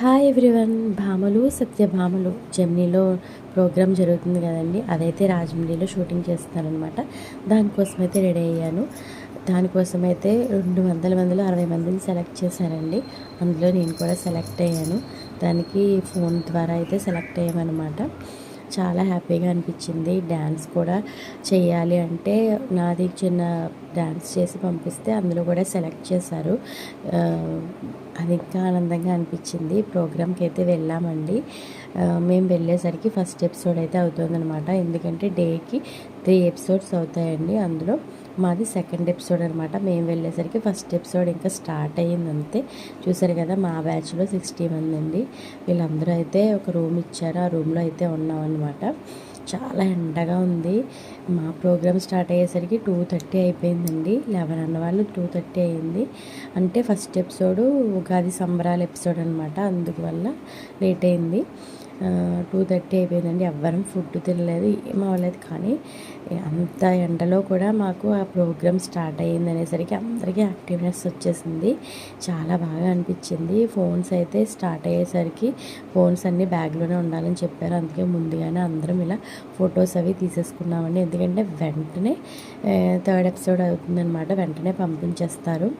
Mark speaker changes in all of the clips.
Speaker 1: Hi everyone భామలు సత్యభామలు జమ్నీలో ప్రోగ్రామ్ జరుగుతుంది కదండి. అదైతే రాజమండ్రిలో షూటింగ్ చేస్తారనమాట దానికోసం అయితే రెడీ అయ్యాను. దానికోసం అయితే రెండు వందల మందిలో అరవై మందిని సెలెక్ట్ చేశానండి అందులో నేను కూడా సెలెక్ట్ అయ్యాను. దానికి ఫోన్ ద్వారా అయితే సెలెక్ట్ అయ్యామన్నమాట. చాలా హ్యాపీగా అనిపించింది. డ్యాన్స్ కూడా చేయాలి అంటే నాది చిన్న డ్యాన్స్ చేసి పంపిస్తే అందులో కూడా సెలెక్ట్ చేశారు. అది ఇంకా ఆనందంగా అనిపించింది. ప్రోగ్రామ్కి అయితే వెళ్ళామండి. మేము వెళ్ళేసరికి ఫస్ట్ ఎపిసోడ్ అయితే అవుతుందన్నమాట. ఎందుకంటే డేకి త్రీ ఎపిసోడ్స్ అవుతాయండి అందులో. మాది సెకండ్ ఎపిసోడ్ అనమాట మేము వెళ్ళేసరికి ఫస్ట్ ఎపిసోడ్ ఇంకా స్టార్ట్ అయ్యింది అంతే. చూసారు కదా మా బ్యాచ్లో సిక్స్టీ మంది అండి. వీళ్ళందరూ అయితే ఒక రూమ్ ఇచ్చారు. ఆ రూమ్లో అయితే ఉన్నాం అనమాట చాలా ఎండగా ఉంది. మా ప్రోగ్రామ్ స్టార్ట్ అయ్యేసరికి టూ థర్టీ అయిపోయిందండి. లెవెన్ అన్న వాళ్ళు టూ థర్టీ అయింది అంటే ఫస్ట్ ఎపిసోడు ఉగాది సంబరాల ఎపిసోడ్ అనమాట అందువల్ల లేట్ అయింది టూ థర్టీ అయిపోయిందండి. ఎవ్వరం ఫుడ్ తినలేదు ఏం అవ్వలేదు. కానీ అంత ఎండలో కూడా మాకు ఆ ప్రోగ్రామ్ స్టార్ట్ అయ్యింది అనేసరికి అందరికీ యాక్టివ్నెస్ వచ్చేసింది. చాలా బాగా అనిపించింది. ఫోన్స్ అయితే స్టార్ట్ అయ్యేసరికి ఫోన్స్ అన్నీ బ్యాగ్లోనే ఉండాలని చెప్పారు. అందుకే ముందుగానే అందరం ఇలా ఫొటోస్ అవి తీసేసుకున్నామండి. ఎందుకంటే వెంటనే థర్డ్ ఎపిసోడ్ అవుతుందన్నమాట. వెంటనే పంపించేస్తారు.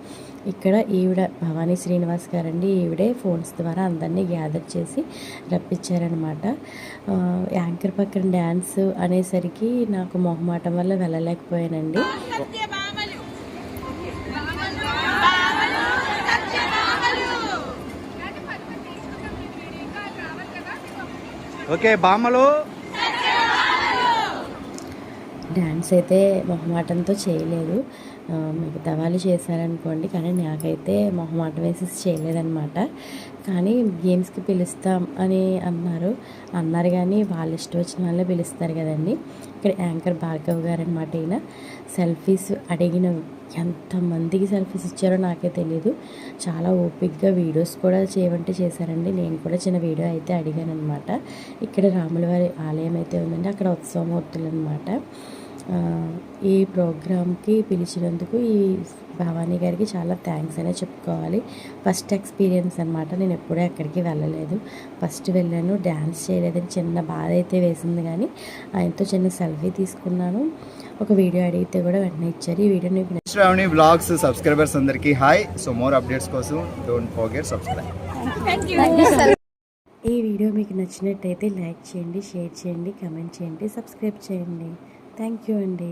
Speaker 1: ఇక్కడ ఈవిడ భవానీ శ్రీనివాస్ గారండి. ఈవిడే ఫోన్స్ ద్వారా అందరినీ గ్యాదర్ చేసి రప్పించారనమాట యాంకర్ పక్కన డ్యాన్స్ అనేసరికి నాకు మొహమాటం వల్ల వెళ్ళలేకపోయానండి.
Speaker 2: ఓకే బామ్మలు
Speaker 1: డ్యాన్స్ అయితే మొహమాటంతో చేయలేదు. మిగతా వాళ్ళు చేశారనుకోండి కానీ నాకైతే మొహమాటం వేసి చేయలేదన్నమాట. కానీ గేమ్స్కి పిలుస్తాం అని అన్నారు. అన్నారు కానీ వాళ్ళ ఇష్టం వచ్చిన వాళ్ళే పిలుస్తారు కదండి. ఇక్కడ యాంకర్ భార్గవ్ గారు అనమాట ఈయన. సెల్ఫీస్ అడిగిన ఎంతమందికి సెల్ఫీస్ ఇచ్చారో నాకే తెలియదు చాలా ఓపిక్గా వీడియోస్ కూడా చేయమంటే చేశారండి. నేను కూడా చిన్న వీడియో అయితే అడిగాను అనమాట ఇక్కడ రాములవారి ఆలయం అయితే ఉందండి. అక్కడ ఉత్సవమూర్తులు అనమాట ఈ ప్రోగ్రామ్కి పిలిచినందుకు ఈ భవానీ గారికి చాలా థ్యాంక్స్ అనే చెప్పుకోవాలి. ఫస్ట్ ఎక్స్పీరియన్స్ అనమాట నేను ఎప్పుడూ ఎక్కడికి వెళ్ళలేదు. ఫస్ట్ వెళ్ళాను. డ్యాన్స్ చేయలేదని చిన్న బాధ అయితే వేసింది కానీ ఆయనతో చిన్న సెల్ఫీ తీసుకున్నాను. ఒక వీడియో అడిగితే కూడా వెంటనే ఇచ్చారు. ఈ వీడియో
Speaker 2: శ్రావణి బ్లాగ్స్ సబ్స్క్రైబర్స్ అందరికీ హాయ్. సో మోర్ అప్డేట్స్ కోసం డోంట్ ఫర్గెట్ సబ్స్క్రైబ్.
Speaker 1: ఈ వీడియో మీకు నచ్చినట్టయితే లైక్ చేయండి షేర్ చేయండి కమెంట్ చేయండి సబ్స్క్రైబ్ చేయండి. థ్యాంక్ యూ అండి